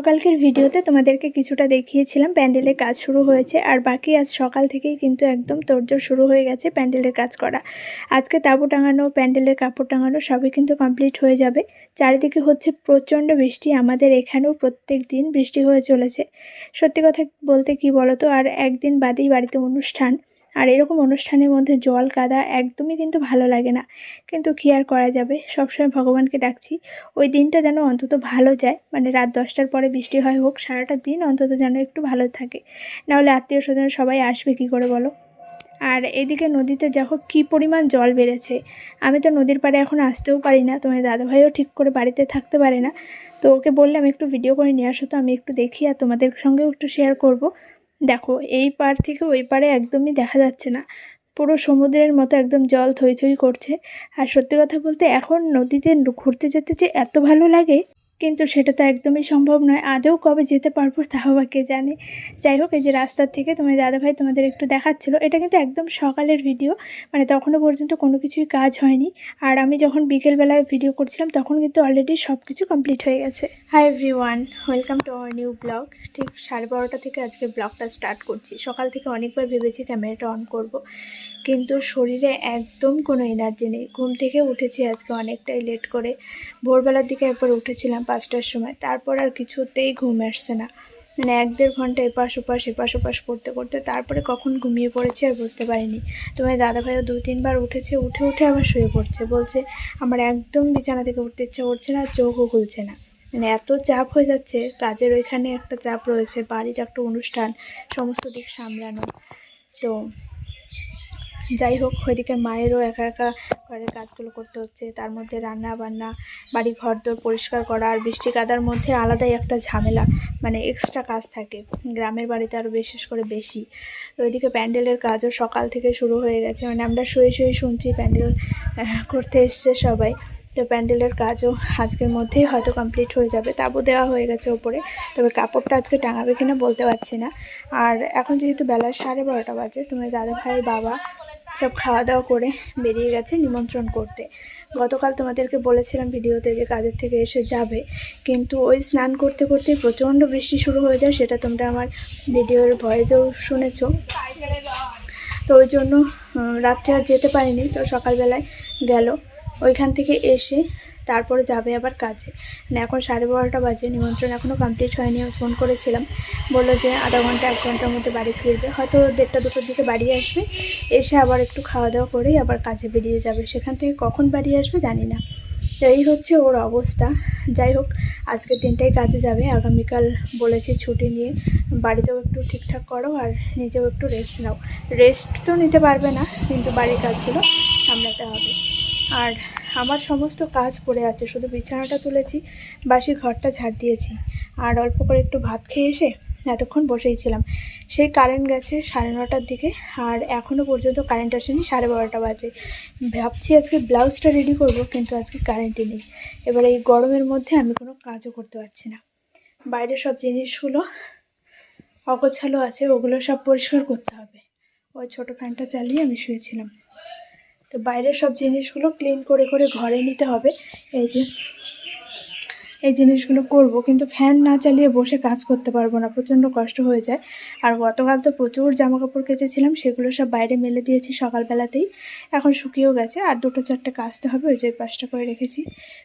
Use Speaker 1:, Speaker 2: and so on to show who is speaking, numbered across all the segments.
Speaker 1: গতকালকের ভিডিওতে তোমাদেরকে কিছুটা দেখিয়েছিলাম। প্যান্ডেলের কাজ শুরু হয়েছে আর বাকি আজ সকাল থেকেই কিন্তু একদম তোড়জোড় শুরু হয়ে গেছে প্যান্ডেলের কাজ করা। আজকে তাঁবু টাঙানো, প্যান্ডেলের কাপড় টাঙানো সবই কিন্তু কমপ্লিট হয়ে যাবে। চারিদিকে হচ্ছে প্রচণ্ড বৃষ্টি। আমাদের এখানেও প্রত্যেক দিন বৃষ্টি হয়ে চলেছে। সত্যি কথা বলতে কি বলো তো আর একদিন বাদেই বাড়িতে অনুষ্ঠান। আর এরকম অনুষ্ঠানের মধ্যে জল কাদা একদমই কিন্তু ভালো লাগে না। কিন্তু কী আর করা যাবে? সবসময় ভগবানকে ডাকছি। ওই দিনটা যেন অন্তত ভালো যায়। মানে রাত দশটার পরে বৃষ্টি হয় হোক, সারাটা দিন অন্তত যেন একটু ভালো থাকে। নাহলে আত্মীয় স্বজন সবাই আসবে কী করে বলো? আর এদিকে নদীতে দেখো কী পরিমাণ জল বেড়েছে? আমি তো নদীর পাড়ে এখন আসতেও পারি না। তোমার দাদাভাইও ঠিক করে বাড়িতে থাকতে পারে না। তো ওকে বললাম, একটু ভিডিও করে নিয়ে আসো তো, আমি একটু দেখি আর তোমাদের সঙ্গেও একটু শেয়ার করব। দেখো, এই পার থেকে ওই পারে একদমই দেখা যাচ্ছে না। পুরো সমুদ্রের মতো একদম জল থই থই করছে। আর সত্যি কথা বলতে এখন নদীতে ঘুরতে যেতে যে এত ভালো লাগে কিন্তু সেটা তো একদমই সম্ভব নয়। আদৌ কবে যেতে পারব তাও বা কে জানে। যাই হোক, এই যে রাস্তার থেকে তোমার দাদাভাই তোমাদের একটু দেখাচ্ছিলো, এটা কিন্তু একদম সকালের ভিডিও মানে তখনও পর্যন্ত কোনো কিছুই কাজ হয়নি। আর আমি যখন বিকেলবেলায় ভিডিও করছিলাম, তখন কিন্তু অলরেডি সব কিছু কমপ্লিট হয়ে গেছে। Hi everyone welcome to our new blog ঠিক সাড়ে বারোটা থেকে আজকে ব্লগটা স্টার্ট করছি। সকাল থেকে অনেকবার ভেবেছি ক্যামেরাটা অন করব। কিন্তু শরীরে একদম কোনো এনার্জি নেই। ঘুম থেকে উঠেছি আজকে অনেকটাই লেট করে। ভোরবেলার দিকে একবার উঠেছিলাম পাঁচটার সময়। তারপর আর কিছুতেই ঘুম আসছে না। মানে এক দেড় ঘণ্টা এপাশ ওপাশ এপাশ ওপাশ করতে করতে তারপরে কখন ঘুমিয়ে পড়েছি আর বুঝতে পারিনি। তোমার দাদাভাইও দু, তিনবার উঠেছে, উঠে উঠে আবার শুয়ে পড়ছে। বলছে, আমার একদম বিছানা থেকে উঠতে ইচ্ছা করছে না, চোখও খুলছে না। মানে এত চাপ হয়ে যাচ্ছে, কাজের ওইখানে একটা চাপ রয়েছে, বাড়ির একটা অনুষ্ঠান, সমস্ত দিক সামলানো। তো যাই হোক, ওইদিকে মায়েরও একা একা ঘরের কাজগুলো করতে হচ্ছে। তার মধ্যে রান্না বান্না বাড়ি ঘর দোর পরিষ্কার করা আর বৃষ্টি কাদার মধ্যে আলাদাই একটা ঝামেলা মানে এক্সট্রা কাজ থাকে। গ্রামের বাড়িতে আরও বিশেষ করে বেশি। তো ওইদিকে প্যান্ডেলের কাজও সকাল থেকে শুরু হয়ে গেছে। মানে আমরা শুয়ে শুয়ে শুনছি প্যান্ডেল করতে এসছে সবাই। তো প্যান্ডেলের কাজও আজকের মধ্যেই হয়তো কমপ্লিট হয়ে যাবে। তাবু দেওয়া হয়ে গেছে ওপরে। তবে কাপড়টা আজকে টাঙাবে কিনা বলতে পারছি না। আর এখন যেহেতু বেলা সাড়ে বারোটা বাজে, তোমার দাদা ভাই, বাবা সব খাওয়া দাওয়া করে বেরিয়ে গেছে নিমন্ত্রণ করতে। গতকাল তোমাদেরকে বলেছিলাম ভিডিওতে যে কাজের থেকে এসে যাবে। কিন্তু ওই স্নান করতে করতে প্রচণ্ড বৃষ্টি শুরু হয়ে যায়, সেটা তোমরা আমার ভিডিওর ভয়েসেও শুনেছ। তো ওই জন্য রাত্রে আর যেতে পারিনি, তো সকালবেলায় গেল। ওইখান থেকে এসে তারপরে যাবে আবার কাজে। মানে এখন সাড়ে বারোটা বাজে, নিমন্ত্রণ এখনও কমপ্লিট হয়নি, আমি ফোন করেছিলাম। বলল যে আধা ঘণ্টা, এক ঘণ্টার মধ্যে বাড়ি ফিরবে। হয়তো দেড়টা দুটোর দিকে বাড়ি আসবে, এসে আবার একটু খাওয়া দাওয়া করেই আবার কাজে বেরিয়ে যাবে। সেখান থেকে কখন বাড়ি আসবে জানি না। এই হচ্ছে ওর অবস্থা। যাই হোক, আজকের দিনটাই কাজে যাবে। আগামীকাল বলেছি ছুটি নিয়ে। বাড়িতেও একটু ঠিকঠাক করো আর নিজেও একটু রেস্ট নাও। রেস্ট তো নিতে পারবে না, কিন্তু বাড়ির কাজগুলো সামলাতে হবে। আর আমার সমস্ত কাজ পড়ে আছে, শুধু বিছানাটা তুলেছি, বাসি ঘরটা ঝাড় দিয়েছি। আর অল্প করে একটু ভাত খেয়ে এসে এতক্ষণ বসেই ছিলাম। সেই কারেন্ট গেছে সাড়ে নটার দিকে, আর এখনও পর্যন্ত কারেন্ট আসেনি, সাড়ে বারোটা বাজে। ভাবছি আজকে ব্লাউজটা রেডি করব, কিন্তু আজকে কারেন্টই নেই। এবার এই গরমের মধ্যে আমি কোনো কাজও করতে পারছি না। বাইরের সব জিনিসগুলো অগোছালো আছে, ওগুলো সব পরিষ্কার করতে হবে। ওই ছোটো ফ্যানটা চালিয়ে আমি শুয়েছিলাম। তো বাইরের সব জিনিসগুলো ক্লিন করে করে ঘরে নিতে হবে। এই যে, এই জিনিসগুলো করব, কিন্তু ফ্যান না চালিয়ে বসে কাজ করতে পারব না, প্রচণ্ড কষ্ট হয়ে যায়। আর গতকাল তো প্রচুর জামা কাপড় কেচেছিলাম, সেগুলো সব বাইরে মেলে দিয়েছি সকালবেলাতেই। এখন শুকিয়েও গেছে, আর দুটো চারটে কাচতে হবে, ওই যে পাঁচটা করে রেখেছি।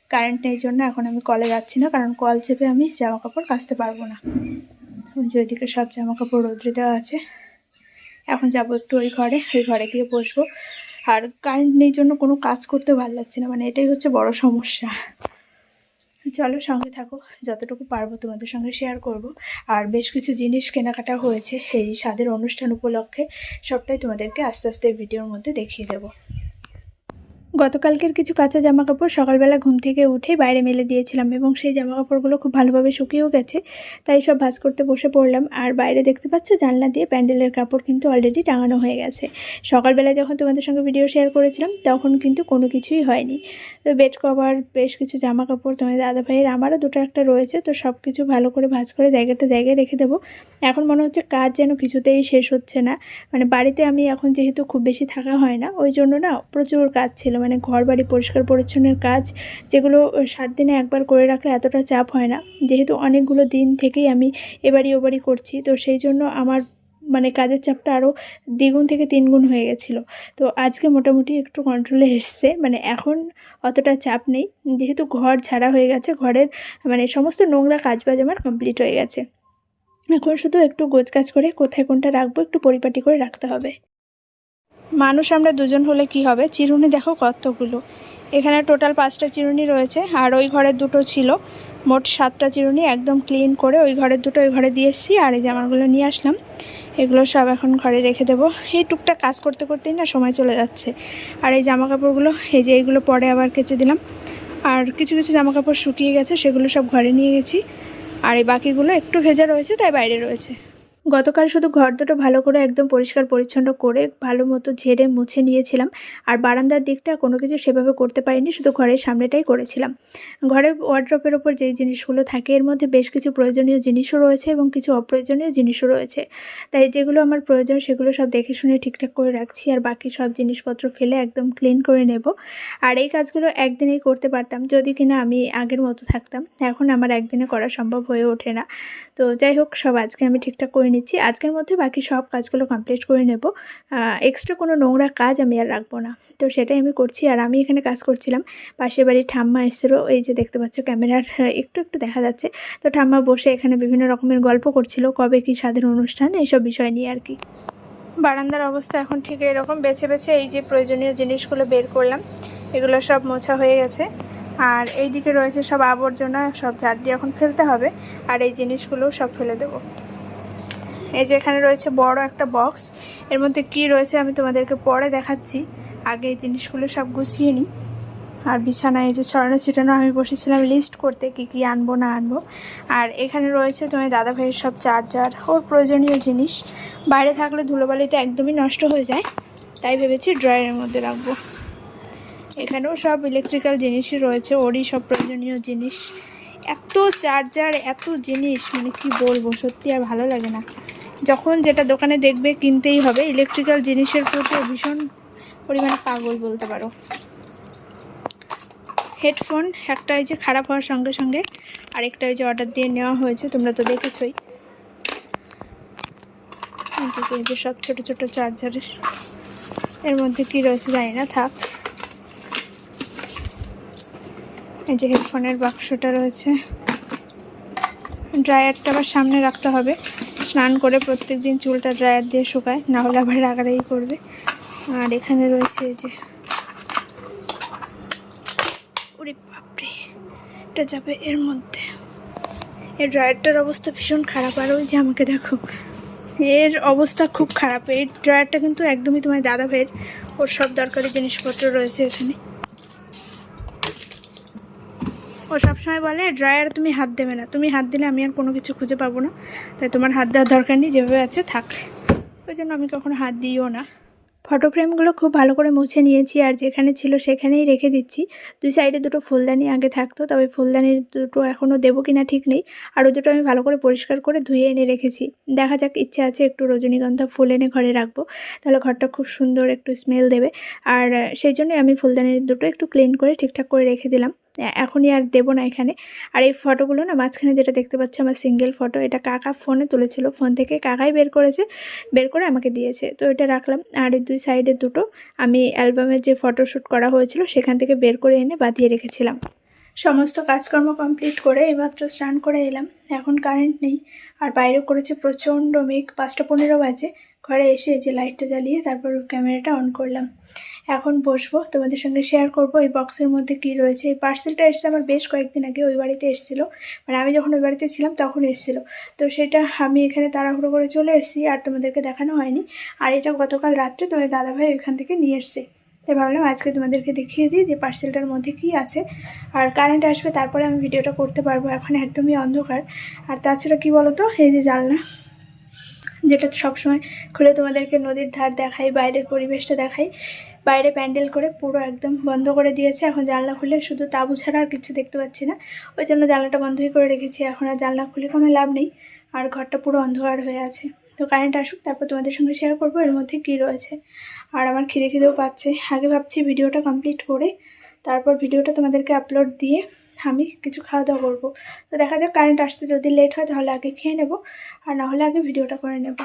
Speaker 1: কারেন্ট নেই জন্য এখন আমি কলে যাচ্ছি না, কারণ কল চেপে আমি জামা কাপড় কাচতে পারব না। যে ওইদিকে সব জামা কাপড় রোদ্রে দেওয়া আছে। এখন যাব একটু ওই ঘরে ওই ঘরে গিয়ে বসবো। আর কারেন্ট নেই জন্য কোনো কাজ করতে ভালো লাগছে না মানে এটাই হচ্ছে বড় সমস্যা। চলো সঙ্গে থাকো, যতটুকু পারব তোমাদের সঙ্গে শেয়ার করব। আর বেশ কিছু জিনিস কেনাকাটা হয়েছে, এই স্বাদের অনুষ্ঠান উপলক্ষে সবটাই তোমাদেরকে আস্তে আস্তে ভিডিওর মধ্যে দেখিয়ে দেবো। গতকালকের কিছু কাঁচা জামা কাপড় সকালবেলা ঘুম থেকে উঠে বাইরে মেলে দিয়েছিলাম এবং সেই জামা কাপড়গুলো খুব ভালোভাবে শুকিয়েও গেছে, তাই সব ভাজ করতে বসে পড়লাম। আর বাইরে দেখতে পাচ্ছ, জানলা দিয়ে প্যান্ডেলের কাপড় কিন্তু অলরেডি টাঙানো হয়ে গেছে। সকালবেলা যখন তোমাদের সঙ্গে ভিডিও শেয়ার করেছিলাম, তখন কিন্তু কোনো কিছুই হয়নি। তো বেড কভার বেশ কিছু জামা কাপড় তোমাদের দাদা ভাইয়ের আমারও দুটো একটা রয়েছে, তো সব কিছু ভালো করে ভাজ করে জায়গাটা জায়গায় রেখে দেবো। এখন মনে হচ্ছে কাজ যেন কিছুতেই শেষ হচ্ছে না। মানে বাড়িতে আমি এখন যেহেতু খুব বেশি থাকা হয় না, ওই জন্য না প্রচুর কাজ ছিল। মানে ঘর বাড়ি পরিষ্কার পরিচ্ছন্নের কাজ, যেগুলো সাত দিনে একবার করে রাখলে এতটা চাপ হয় না। যেহেতু অনেকগুলো দিন থেকেই আমি এবারই ওবারই করছি, তো সেই জন্য আমার মানে কাজের চাপটা আরও দ্বিগুণ থেকে তিনগুণ হয়ে গেছিল। তো আজকে মোটামুটি একটু কন্ট্রোলে এসছে মানে এখন অতটা চাপ নেই। যেহেতু ঘর ছাড়া হয়ে গেছে, ঘরের মানে সমস্ত নোংরা কাজ বাজ আমার কমপ্লিট হয়ে গেছে। এখন শুধু একটু গোছ কাজ করে কোথায় কোনটা রাখব, একটু পরিপাটি করে রাখতে হবে। মানুষ আমরা দুজন হলে কি হবে? চিরুনি দেখো কতগুলো। এখানে টোটাল পাঁচটা চিরুনি রয়েছে, আর ওই ঘরের দুটো ছিল। মোট সাতটা চিরুনি একদম ক্লিন করে ওই ঘরের দুটো ওই ঘরে দিয়ে এসেছি, আর এই জামাগুলো নিয়ে আসলাম। এগুলো সব এখন ঘরে রেখে দেবো। এই টুকটাক কাজ করতে করতেই না সময় চলে যাচ্ছে। আর এই জামা কাপড়গুলো এই যে এইগুলো পরে আবার কেচে দিলাম। আর কিছু কিছু জামা কাপড় শুকিয়ে গেছে, সেগুলো সব ঘরে নিয়ে গেছি। আর এই বাকিগুলো একটু ভেজা রয়েছে, তাই বাইরে রয়েছে। গতকাল শুধু ঘর দুটো ভালো করে একদম পরিষ্কার পরিচ্ছন্ন করে ভালো মতো ঝেড়ে মুছে নিয়েছিলাম। আর বারান্দার দিকটা কোনো কিছু সেভাবে করতে পারিনি, শুধু ঘরের সামনেটাই করেছিলাম। ঘরের ওয়ার্ড্রপের ওপর যেই জিনিসগুলো থাকে, এর মধ্যে বেশ কিছু প্রয়োজনীয় জিনিসও রয়েছে এবং কিছু অপ্রয়োজনীয় জিনিসও রয়েছে। তাই যেগুলো আমার প্রয়োজন, সেগুলো সব দেখে শুনে ঠিকঠাক করে রাখছি আর বাকি সব জিনিসপত্র ফেলে একদম ক্লিন করে নেব। আর এই কাজগুলো একদিনেই করতে পারতাম, যদি কিনা আমি আগের মতো থাকতাম। এখন আমার একদিনে করা সম্ভব হয়ে ওঠে না। তো যাই হোক, সব আজকে আমি ঠিকঠাক করে নিচ্ছি। আজকের মধ্যে বাকি সব কাজগুলো কমপ্লিট করে নেব। এক্সট্রা কোনো নোংরা কাজ আমি আর রাখব না। তো সেটাই আমি করছি। আর আমি এখানে কাজ করছিলাম। পাশের বাড়ির ঠাম্মা এসেছিল। এই যে দেখতে পাচ্ছ ক্যামেরার একটু একটু দেখা যাচ্ছে। তো ঠাম্মা বসে এখানে বিভিন্ন রকমের গল্প করছিল। কবে কি স্বাদের অনুষ্ঠান এইসব বিষয় নিয়ে আর কি। বারান্দার অবস্থা এখন ঠিক এরকম। বেছে বেছে এই যে প্রয়োজনীয় জিনিসগুলো বের করলাম। এগুলো সব মোছা হয়ে গেছে। আর এই দিকে রয়েছে সব আবর্জনা, সব ঝাড় দিয়ে এখন ফেলতে হবে। আর এই জিনিসগুলো সব ফেলে দেবো। এই যে এখানে রয়েছে বড় একটা বক্স এর মধ্যে কি রয়েছে আমি তোমাদেরকে পরে দেখাচ্ছি। আগে এই জিনিসগুলো সব গুছিয়ে নিই। আর বিছানায় এই যে ছড়ানো ছিটানো, আমি বসেছিলাম লিস্ট করতে কি কি আনব, না আনব। আর এখানে রয়েছে তোমার দাদা ভাইয়ের সব চার্জার ওর প্রয়োজনীয় জিনিস। বাইরে থাকলে ধুলোবালিতে একদমই নষ্ট হয়ে যায়। তাই ভেবেছি ড্রয়ারের মধ্যে রাখব। এখানেও সব ইলেকট্রিক্যাল জিনিসই রয়েছে, ওরই সব প্রয়োজনীয় জিনিস। এত চার্জার এত জিনিস মানে কি বলব? সত্যি আর ভালো লাগে না। যখন যেটা দোকানে দেখবে কিনতেই হবে ইলেকট্রিক্যাল জিনিসের প্রতি ভীষণ পরিমাণে পাগল বলতে পারো। হেডফোন একটা এই যে খারাপ হওয়ার সঙ্গে সঙ্গে আরেকটা ওই যে অর্ডার দিয়ে নেওয়া হয়েছে, তোমরা তো দেখেছই। যে সব ছোটো ছোটো চার্জারের এর মধ্যে কি রয়েছে জানি না, থাক। এই যে হেডফোনের বাক্সটা রয়েছে। ড্রায়ারটা আবার সামনে রাখতে হবে। স্নান করে প্রত্যেক দিন চুলটা ড্রায়ার দিয়ে শুকায়, না হলে আবার রাগারাগি করবে। আর এখানে রয়েছে যে এটা যাবে এর মধ্যে। এর ড্রায়ারটার অবস্থা ভীষণ খারাপ। আর ওই যে আমাকে দেখো, এর অবস্থা খুব খারাপ। এই ড্রায়ারটা কিন্তু একদমই তোমার দাদা ভাইয়ের ওর সব দরকারি জিনিসপত্র রয়েছে এখানে ও সবসময় বলে, ড্রায়ার, তুমি হাত দেবে না। তুমি হাত দিলে আমি আর কোনো কিছু খুঁজে পাবো না। তাই তোমার হাত দেওয়ার দরকার নেই, যেভাবে আছে থাক। ওই জন্য আমি কখনো হাত দিইও না। ফটো ফ্রেমগুলো খুব ভালো করে মুছে নিয়েছি, আর যেখানে ছিল সেখানেই রেখে দিচ্ছি। দুই সাইডে দুটো ফুলদানি আগে থাকতো, তবে ফুলদানির দুটো এখনও দেবো কিনা ঠিক নেই। আর ওই দুটো আমি ভালো করে পরিষ্কার করে ধুয়ে এনে রেখেছি। দেখা যাক, ইচ্ছে আছে একটু রজনীগন্ধা ফুল এনে ঘরে রাখব। তাহলে ঘরটা খুব সুন্দর একটু স্মেল দেবে। আর সেই জন্যই আমি ফুলদানির দুটো একটু ক্লিন করে ঠিকঠাক করে রেখে দিলাম। এখনই আর দেবো না এখানে। আর এই ফটোগুলো না মাঝখানে যেটা দেখতে পাচ্ছ আমার সিঙ্গেল ফটো এটা কাকা ফোনে তুলেছিল। ফোন থেকে কাকাই বের করেছে, বের করে আমাকে দিয়েছে। তো এটা রাখলাম। আর এই দুই সাইডে দুটো আমি অ্যালবামের যে ফটোশ্যুট করা হয়েছিল, সেখান থেকে বের করে এনে বাঁধিয়ে রেখেছিলাম। সমস্ত কাজকর্ম কমপ্লিট করে এইমাত্র স্নান করে এলাম। এখন কারেন্ট নেই। আর বাইরে করেছে প্রচণ্ড মেঘ। পাঁচটা পনেরো বাজে। ঘরে এসে যে লাইটটা জ্বালিয়ে তারপর ক্যামেরাটা অন করলাম। এখন বসবো, তোমাদের সঙ্গে শেয়ার করব এই বক্সের মধ্যে কি রয়েছে। এই পার্সেলটা এসেছে আমার বেশ কয়েকদিন আগে, ওই বাড়িতে এসেছিল। মানে আমি যখন ওই বাড়িতে ছিলাম তখন এসেছিল। তো সেটা আমি এখানে তাড়াহুড়ো করে চলে এসেছি আর তোমাদেরকে দেখানো হয়নি। আর এটা গতকাল রাত্রে তোমার দাদাভাই ওইখান থেকে নিয়ে এসছে। তাই ভাবলাম আজকে তোমাদেরকে দেখিয়ে দিই যে পার্সেলটার মধ্যে কি আছে। আর কারেন্ট আসবে তারপরে আমি ভিডিওটা করতে পারব। এখন একদমই অন্ধকার। আর তাছাড়া কি বলো তো এই যে জানলা। যেটা সবসময় খুলে তোমাদেরকে নদীর ধার দেখাই, বাইরের পরিবেশটা দেখাই। বাইরে প্যান্ডেল করে পুরো একদম বন্ধ করে দিয়েছে। এখন জানলা খুলে শুধু তাঁবু ছাড়া আর কিছু দেখতে পাচ্ছি না। ওই জন্য জানলাটা বন্ধই করে রেখেছি। এখন আর জানলা খুলে কোনো লাভ নেই। আর ঘরটা পুরো অন্ধকার হয়ে আছে। তো কারেন্ট আসুক, তারপর তোমাদের সঙ্গে শেয়ার করব। এর মধ্যে কী রয়েছে? আর আমার খিদে খিদেও পাচ্ছে। আগে ভাবছি ভিডিওটা কমপ্লিট করে, তারপর ভিডিওটা তোমাদেরকে আপলোড দিয়ে আমি কিছু খাওয়া দাওয়া করব। তো দেখা যাক কারেন্ট আসতে যদি লেট হয় তাহলে আগে খেয়ে নেব, আর না হলে আগে ভিডিওটা করে নেব।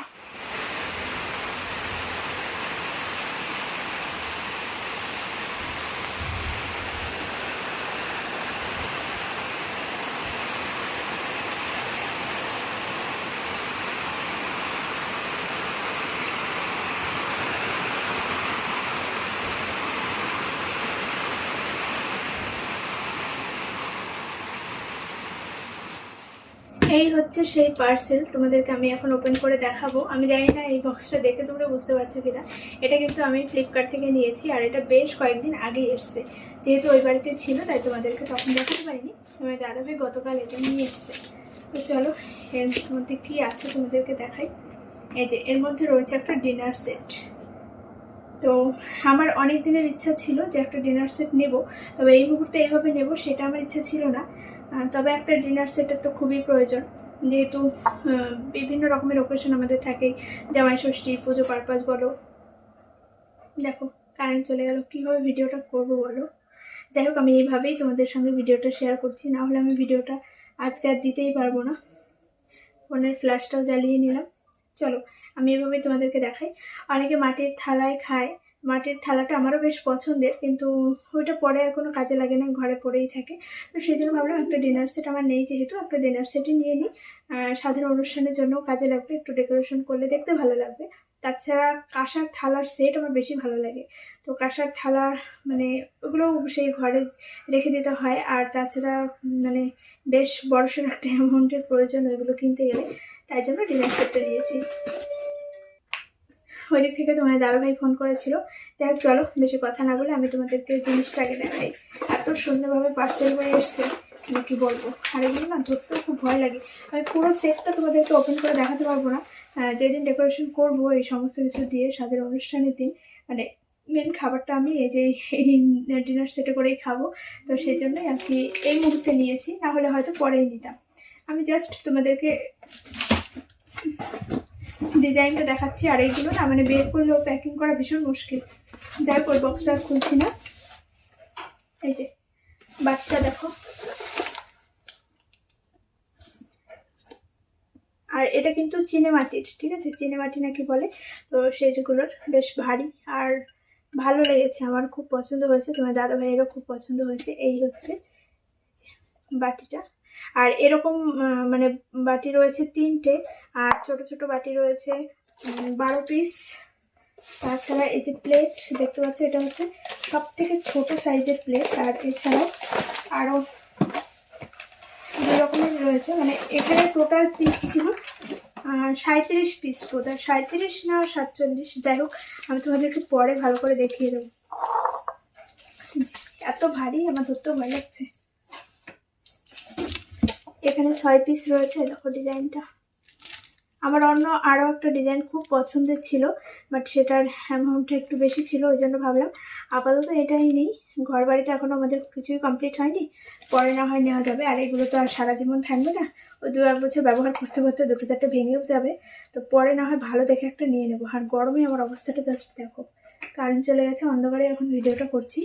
Speaker 1: এই হচ্ছে সেই পার্সেল তোমাদেরকে আমি এখন ওপেন করে দেখাবো। আমি জানি না এই বক্সটা দেখে তোমরা বুঝতে পারছ কিনা। এটা কিন্তু আমি ফ্লিপকার্ট থেকে নিয়েছি আর এটা বেশ কয়েকদিন আগেই এসছে। যেহেতু ওই বাড়িতে ছিল, তাই তোমাদেরকে তখন দেখাতে পারিনি। আমার দাদাভাই গতকাল এটা নিয়ে এসছে। তো চলো, এর মধ্যে কী আছে তোমাদেরকে দেখাই? এই যে, এর মধ্যে রয়েছে একটা ডিনার সেট তো আমার অনেক দিনের ইচ্ছা ছিল যে একটা ডিনার সেট নেব, তবে এই মুহূর্তে এইভাবে নেব, সেটা আমার ইচ্ছা ছিল না। তবে একটা ডিনার সেটের তো খুবই প্রয়োজন। যেহেতু বিভিন্ন রকমের ওকেশন আমাদের থাকে। জামাই ষষ্ঠী, পুজো পারপাস বলো। দেখো কারেন্ট চলে গেল, কীভাবে ভিডিওটা করব বলো? যাই হোক, আমি এইভাবেই তোমাদের সঙ্গে ভিডিওটা শেয়ার করছি। না হলে আমি ভিডিওটা আজকে আর দিতেই পারব না। ফোনের ফ্ল্যাশটাও জ্বালিয়ে নিলাম। চলো, আমি এভাবেই তোমাদেরকে দেখাই। অনেকে মাটির থালায় খায়। মাটির থালাটা আমারও বেশ পছন্দের, কিন্তু ওইটা পরে আর কোনো কাজে লাগে না, ঘরে পড়েই থাকে। তো সেই জন্য ভাবলাম একটা ডিনার সেট আমার নেই যেহেতু, একটা ডিনার সেটই নিয়ে নিই। সাধারণ অনুষ্ঠানের জন্য কাজে লাগবে, একটু ডেকোরেশন করলে দেখতে ভালো লাগবে। তাছাড়া কাঁসার থালার সেট আমার বেশি ভালো লাগে। তো কাঁসার থালার মানে ওগুলো সেই ঘরে রেখে দিতে হয়। আর তাছাড়া মানে বেশ বড়সড় একটা অ্যামাউন্টের প্রয়োজন ওইগুলো কিনতে গেলে। তাই জন্য ডিনার সেটটা নিয়েছি। ওই দিক থেকে তোমার দাদাভাই ফোন করেছিল। যাই হোক, চলো, বেশি কথা না বলে আমি তোমাদেরকে জিনিসটা আগে দেখাই। এত সুন্দরভাবে পার্সেল হয়ে এসছে, আমি কি বলব? আর এগুলো না, ধরতেও খুব ভয় লাগে। আমি পুরো সেটটা তোমাদেরকে ওপেন করে দেখাতে পারব না। যেদিন ডেকোরেশন করব, এই সমস্ত কিছু দিয়ে স্বাদের অনুষ্ঠানের দিন মানে মেন খাবারটা আমি এই যে এই ডিনার সেটে করেই খাব। তো সেই জন্যই আর কি এই মুহূর্তে নিয়েছি, না হলে হয়তো পরেই নিতাম। আমি জাস্ট তোমাদেরকে ডিজাইনটা দেখাচ্ছি আর এইগুলো না মানে বের করলেও প্যাকিং করা ভীষণ মুশকিল। যাই ওই বক্সটা খুলছি না। এই যে বাচ্চা দেখো। আর এটা কিন্তু চিনে মাটির ঠিক আছে? চিনে মাটি নাকি বলে? তো সেইগুলোর বেশ ভারী আর ভালো লেগেছে, আমার খুব পছন্দ হয়েছে। তোমার দাদা ভাইয়েরও খুব পছন্দ হয়েছে। এই হচ্ছে বাটিটা। আর এরকম মানে বাটি রয়েছে তিনটে, আর ছোট ছোট বাটি রয়েছে বারো পিস তাছাড়া এই যে প্লেট দেখতে পাচ্ছ, এটা হচ্ছে সব থেকে ছোট সাইজের প্লেট আর এছাড়াও আরও দু রকমের রয়েছে। মানে এখানে টোটাল পিস ছিল সাঁত্রিশ পিস টোটাল সাঁত্রিশ না সাতচল্লিশ? যাই হোক, আমি তোমাদেরকে পরে ভালো করে দেখিয়ে দেবো। এত ভারী, আমার ধরতেও ভয় লাগছে। এখানে ছয় পিস রয়েছে, দেখো ডিজাইনটা আমার অন্য আরও একটা ডিজাইন খুব পছন্দের ছিল বাট সেটার অ্যামাউন্টটা একটু বেশি ছিল, ওই জন্য ভাবলাম আপাতত এটাই নেই। ঘর বাড়িটা এখনও আমাদের কিছুই কমপ্লিট হয়নি, পরে না হয় নেওয়া যাবে। আর এগুলো তো আর সারা জীবন থাকবে না ওই দু এক বছর ব্যবহার করতে করতে দুটো চারটে ভেঙেও যাবে। তো পরে না হয় ভালো দেখে একটা নিয়ে নেব। আর গরমে আমার অবস্থাটা জাস্ট দেখো। কারেন্ট চলে গেছে, অন্ধকারে এখন ভিডিওটা করছি।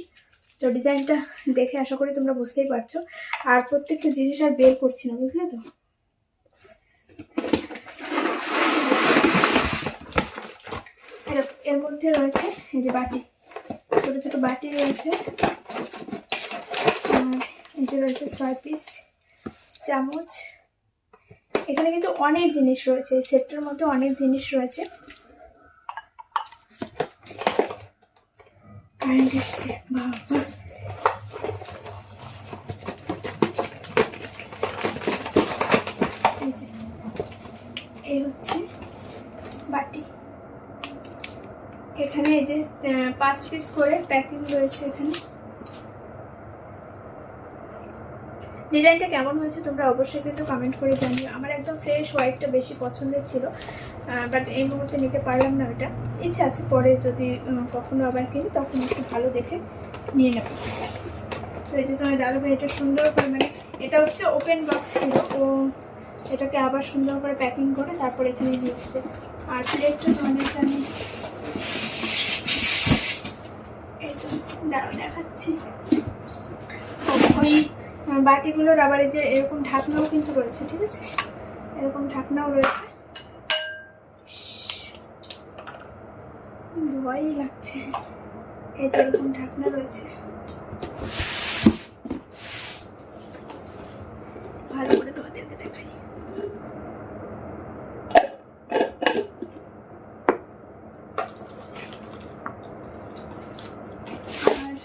Speaker 1: তো ডিজাইনটা দেখে আশা করি তোমরা বুঝতেই পারছ। আর প্রত্যেকটা জিনিস আর বের করছি না, বুঝলে তো? এর- মধ্যে রয়েছে এই যে বাটি, ছোট ছোট বাটি রয়েছে। এই যে রয়েছে ছয় পিস চামচ। এখানে কিন্তু অনেক জিনিস রয়েছে, এই সেটটার মধ্যে অনেক জিনিস রয়েছে। এই হচ্ছে বাটি। এখানে এই যে পাঁচ পিস করে প্যাকিং রয়েছে এখানে। ডিজাইনটা কেমন হয়েছে তোমরা অবশ্যই কিন্তু কমেন্ট করে জানিও। আমার একদম ফ্রেশ হোয়াইটটা বেশি পছন্দের ছিল বাট এই মুহূর্তে নিতে পারলাম না ওটা ইচ্ছা আছে পরে যদি কখনো আবার কিনি, তখন একটু ভালো দেখে নিয়ে নেব। তো এই যে তোমার দাদা ভাই এটা সুন্দর করে মানে এটা হচ্ছে ওপেন বক্স ছিল, ও এটাকে আবার সুন্দর করে প্যাকিং করে তারপর এখানে দিচ্ছে আর প্লেটটা তোমাদেরকে আমি এই তো দেখাচ্ছি। বাটিগুলোর আবার এই যে এরকম ঢাকনাও কিন্তু রয়েছে, ঠিক আছে? এরকম ঢাকনাও রয়েছে। ভয়ই লাগছে। এই যে এরকম ঢাকনা রয়েছে ভালো করে তোমাদেরকে দেখাই আর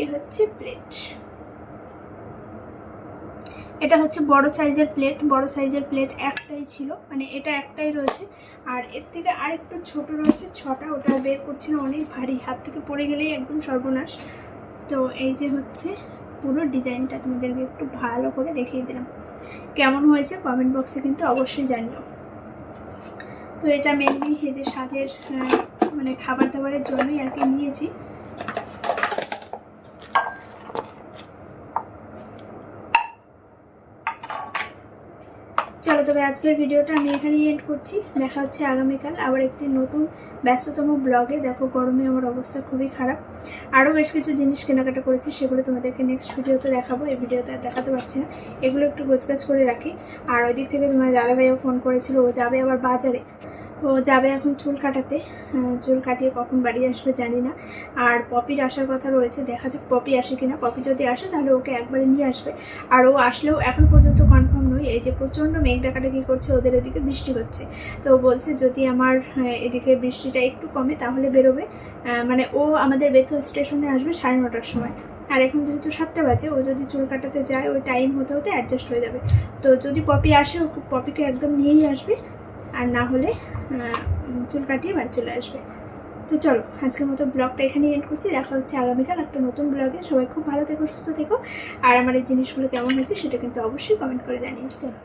Speaker 1: এই হচ্ছে প্লেট এটা হচ্ছে বড় সাইজের প্লেট বড় সাইজের প্লেট একটাই ছিল মানে এটা একটাই রয়েছে। আর এর থেকে আরেকটু ছোট রয়েছে, ছটা, ওটা বের করছি না, অনেক ভারী। হাত থেকে পড়ে গেলেই একদম সর্বনাশ। তো এই যে হচ্ছে পুরো ডিজাইনটা তোমাদেরকে একটু ভালো করে দেখিয়ে দিলাম। কেমন হয়েছে কমেন্ট বক্সে কিন্তু অবশ্যই জানিও। তো এটা মেনলি এই যে স্বাদের মানে খাবার দাবারের জন্যই আর কি নিয়েছি। চলো, তবে আজকের ভিডিওটা আমি এখানেই এন্ড করছি। দেখা হচ্ছে আগামীকাল আবার একটি নতুন ব্যস্ততম ব্লগে দেখো, গরমে আমার অবস্থা খুবই খারাপ। আরও বেশ কিছু জিনিস কেনাকাটা করেছি, সেগুলো তোমাদেরকে নেক্সট ভিডিওতে দেখাবো। এই ভিডিওতে আর দেখাতে পারছি না। এগুলো একটু গোছগাছ করে রাখি। আর ওই দিক থেকে তোমার দাদাভাইও ফোন করেছিল, ও যাবে আবার বাজারে। ও যাবে এখন চুল কাটাতে। চুল কাটিয়ে কখন বাড়ি আসবে জানি না। আর পপির আসার কথা রয়েছে, দেখা যাক পপি আসে কিনা। পপি যদি আসে তাহলে ওকে একবারে নিয়ে আসবে। আর ও আসলেও এখন পর্যন্ত কনফার্ম নই এই যে প্রচণ্ড মেঘ ডাকাটা ডাকাডাকি করছে ওদের এদিকে, বৃষ্টি হচ্ছে। তো বলছে যদি আমার এদিকে বৃষ্টিটা একটু কমে তাহলে বেরোবে। মানে ও আমাদের বেথু স্টেশনে আসবে সাড়ে নটার সময়। আর এখন যেহেতু সাতটা বাজে, ও যদি চুল কাটাতে যায়, ওই টাইম হতে হতে অ্যাডজাস্ট হয়ে যাবে। তো যদি পপি আসে, ও পপিকে একদম নিয়েই আসবে। আর না হলে চুল কাটিয়ে বাড়ি চলে আসবে। তো চলো, আজকের মতো ব্লগটা এখানেই এন্ড করছি। দেখা হচ্ছে আগামীকাল একটা নতুন ব্লগে। সবাই খুব ভালো থেকো, সুস্থ থেকো। আর আমার এই জিনিসগুলো কেমন হয়েছে সেটা কিন্তু অবশ্যই কমেন্ট করে জানিয়ে চলো।